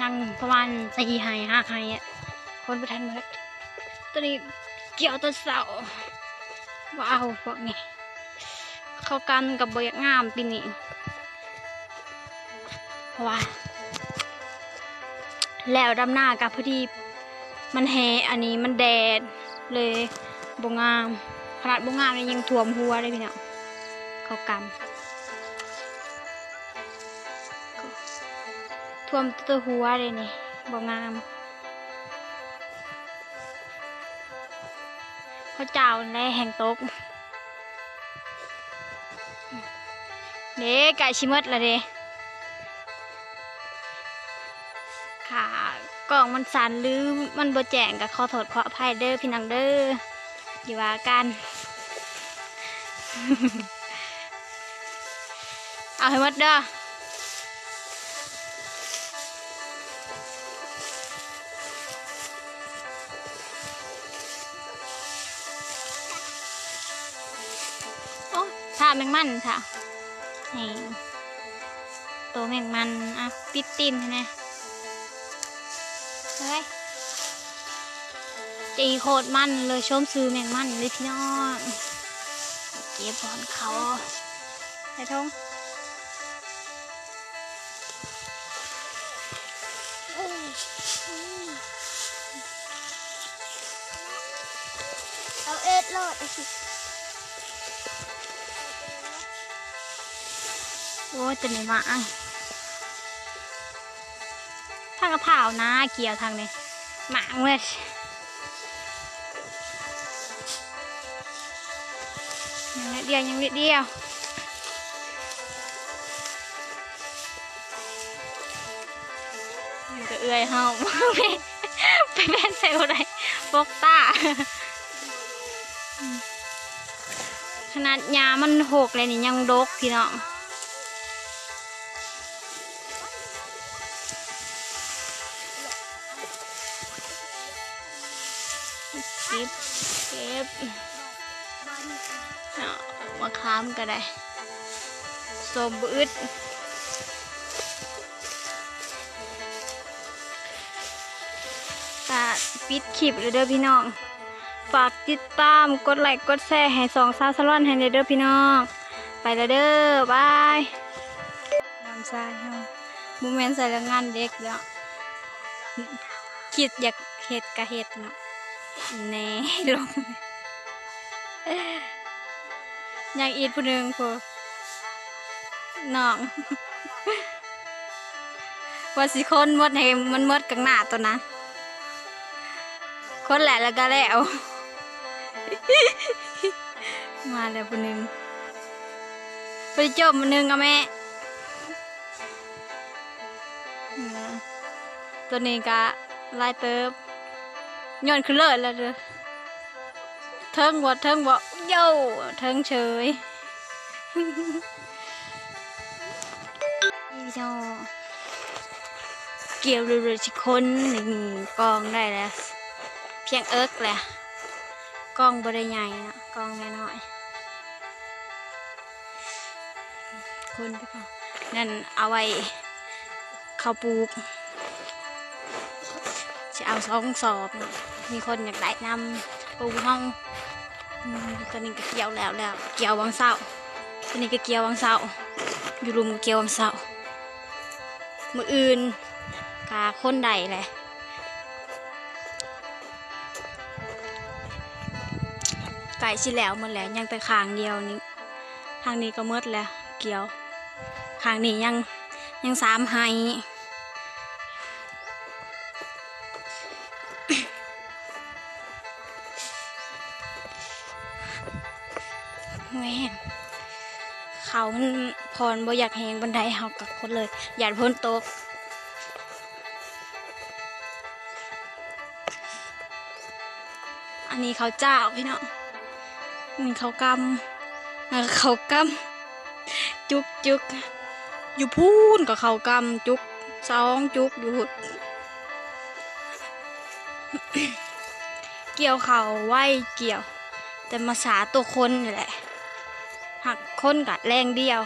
ยังประมาณสี่ไฮห้าไฮอะคนประทันเมื่อตัวนี้เกี่ยวตัวเสาว้าวพวกนี้ เข้ากันกับเบียกงามปีนี้เพราะว่าแล้วดำหน้ากับพอดีมันแหอันนี้มันแดดเลยบงงาม ขนาดบงงามเนี่ยยังท่วมหัวเลยพี่เน้องเขากำ ท่วมตัวหัวเลยนี่บงามพระเจ้าแลแห่งตกเด็กไก่ชิมดละเด้ค่ะกล่องมันสั่นหรือมันบ่แจงกับขอโทษขออภัยเด้อพี่น้องเด้ออย่ว่ากัน เอาให้หมดเด้อาแมงมันค่ะนี่ตัวแมงมันอะปิดตีนใช่ไหมเฮ้ยตีโคตรมันเลยชมซื้อแมงมันเลยพี่น้องเก็บบอนเขาไอ้ทงเอาเอ็ดโหลดโอ้ ยจะไหนมาอะทางกระเพรานะเกี่ยวทางนี้หมาเมื่อยังนิดเดียวยังนิดเดียวมันก็เอื่อยเฮาไปไปแม่นใส่อะไรพวกตาขนาดยามันหกเลยนี่ยังดกพี่น้อง ก็บเก็บมาค้ามก็ได้สมบืดตาปิดคลิปเลยเด้อพี่น้อง ฝากติดตามกดไลค์กดแชร์ให้สองซาวสลอนให้เด้อพี่น้อง ไปแล้วเด้อบายน้ำทรายเฮาบูแมนใส่แล้วงานเด็กแล้วคิดอยากเฮ็ดกะเฮ็ดเนาะ แน่ลงยังอีดผู้หนึ่งผู้น้องว่าสิคนมดให้มันมดกังหน้าตัวนะ คนแหละแล้วก็แล้ว มาแล้วผู้หนึ่งไปจบผู้หนึ่งอาแม่ตัวนี้ก็ลายเติบ ย้อนขึ้นเลยแล้วเด้อเทิงบ่เทิงบ่โย่เทิงเฉยอีโนเกี่ยวเรือชิคนหนึ่งกองได้แล้ว เพียงเอิกแหละกองบริใหญ่นะกองน้อยคนไปก่อนนั่นเอาไว้เข้าปลูก เอาสองสอบ มีคนอยากได้นำปูห้องตัวนี้ก็เกี่ยวแล้วแล้ว เกี่ยววังเสาตัวนี้ก็เกี่ยววังเสาอยู่รุมก็เกี่ยววังเสามืออื่นกาคนใดแหละไก่ชิแล้วหมันแล้วยังแต่ขางเดียวนี้ทางนี้ก็มืดแล้ว เกี่ยวขางนี้ยังยังสามไฮ แม่นเขามันพรบ่อยากแหงบันไดเฮากับคนเลยอยากพ้นตกอันนี้เขาเจ้าพี่น้องนี่เขากำเขากำจุกจุกอยู่พูนกับเขากำจุกสองจุกอยู่เกี่ยวเขาไหวเกี่ยว แต่มาสาตัวคนนี่แหละ หักคนกัดแรงเดียว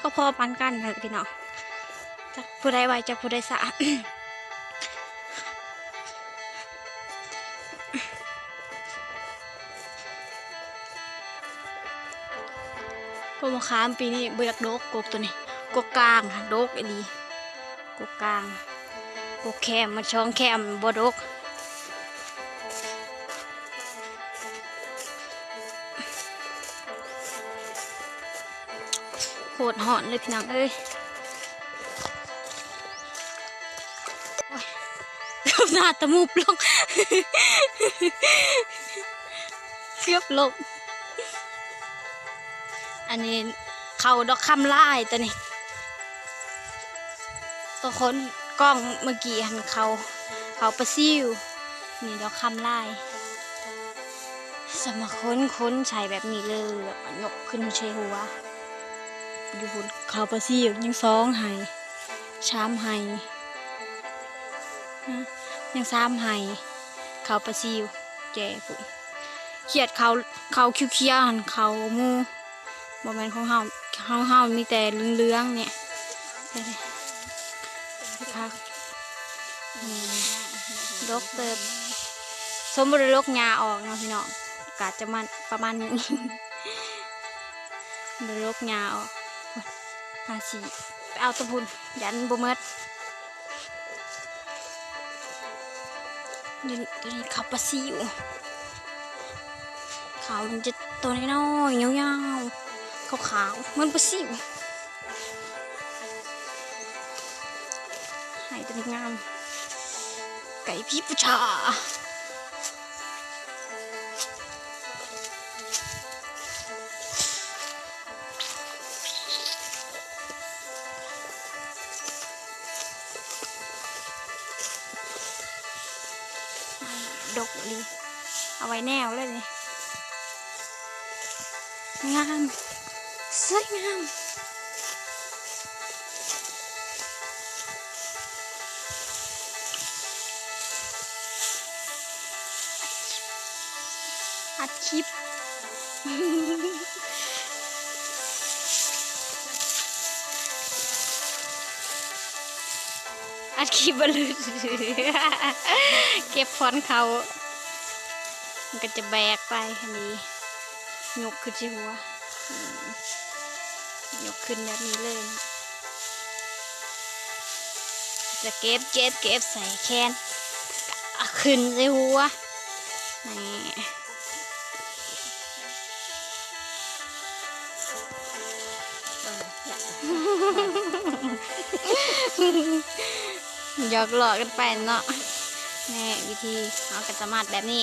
ก็พอปันกันนะพี่น้องจากผู้ใดไวจากผู้ใดสะกมาค้ามปีนี้เบือกดกกกตัวนี้กกกลางค่ะดกไอ้ดีกกกลางกกแคมมาช่องแคมบ่ดก โคตรหอนเลยพี่น้องเอ้ยโอ้ยหน้าตะมูบลงเกือบลงอันนี้เขาดอกคำลายตัวนี้ตัวคนกล้องเมื่อกี้หันเขา เขาประซิวนี่ดอกคำลายสมาค้นค้นใช้แบบนี้เลยแบบยกขึ้นใช้หัว ดูคุณเขาประซิวยังสองไห้ชามไห้ยังสามไห้เขาประซิวแก่ปุ๊เขียดเขาเขาคิวเคียหันเขามูบอแมนของเฮาเฮาเฮามีแต่เหลืองๆเนี่ยเดี๋ยวๆคักดกเติบสมบูรณ์ลกยาออกเนาะพี่น้องกาจะมันประมาณนี้บริลกยาออก หาสีไปเอาตะพุนยันบ่เมดนี่ตัวนี้ขับปลาซิวขาวมันจะตัวน้อยๆยาวๆขาวขาวเหมันปลาซิวหายตัวนี้งามไก่พี่ผู้ชา ดกเลยเอาไว้แนวเลยนี่งามสวยงามอัดคลิป อัดคลิปบลือเก็บพอนเขา มันก็จะแบกไปอันนี้ยกขึ้นที่หัวยกขึ้นแบบนี้เลย จะเก็บเก็บเก็บใส่แคนขึ้นใส่หัวนี่ หยอกหลอกกันไปเนาะนี่วิธีเอากระจะมัดแบบนี้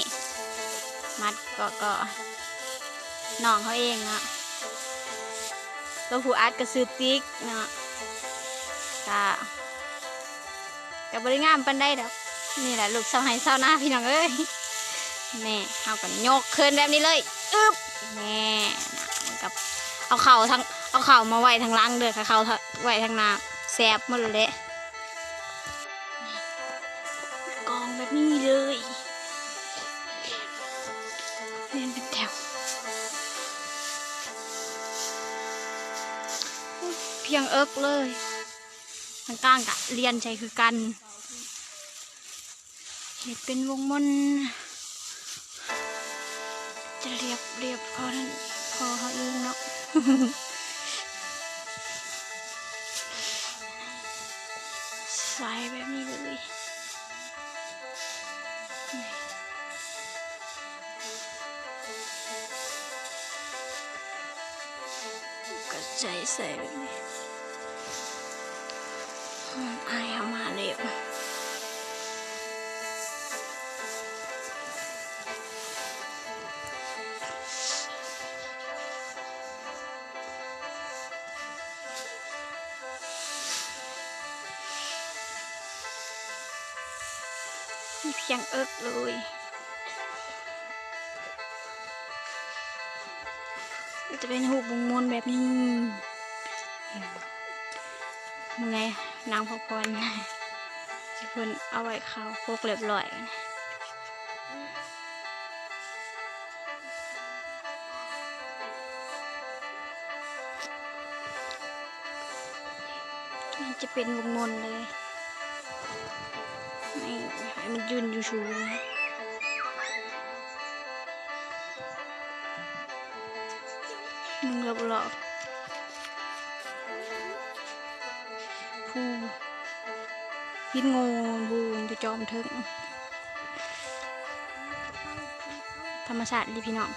มัดเก็ก็น้องเขาเองเนาะตัวผู้อัดก็ซื้อติ๊กเนาะกะกะบบริงามปันได้ดอกนี่แหละลูกสาวไห้สาหน้าพี่น้องเอ้ยแม่เอากันยกขึ้นแบบนี้เลยอึ๊บแม่นะกับเอาเข่าทางเอาเข่ามาไว้ทางล่างเด้อค่ะเข่าไว้ทางหน้าแซบหมดเลย แบบนี้เลยเรียนเป็นแถวเพียงเอิกเลยทางกลางกะเรียนใจคือกันเห็ดเป็นวงมนจะเรียบเรียบพอนั้นพอเขาเองเนาะส่แบ ใจใส่แบบนี้อืมอายเอามาเร็วมีเพียงเอิกเลยจะเป็นหูบงมนแบบนี้ มึงไงนางพักผ่อนสิเพิ่นเอาไว้เขาพวกเรียบร้อยมันจะเป็นวงมนเลยนี่ให้มันยืนอยู่ชูมึงรับหลอก พูพินโงนบูนจะจอมเทิงธรรมชาติดีพี่น้อง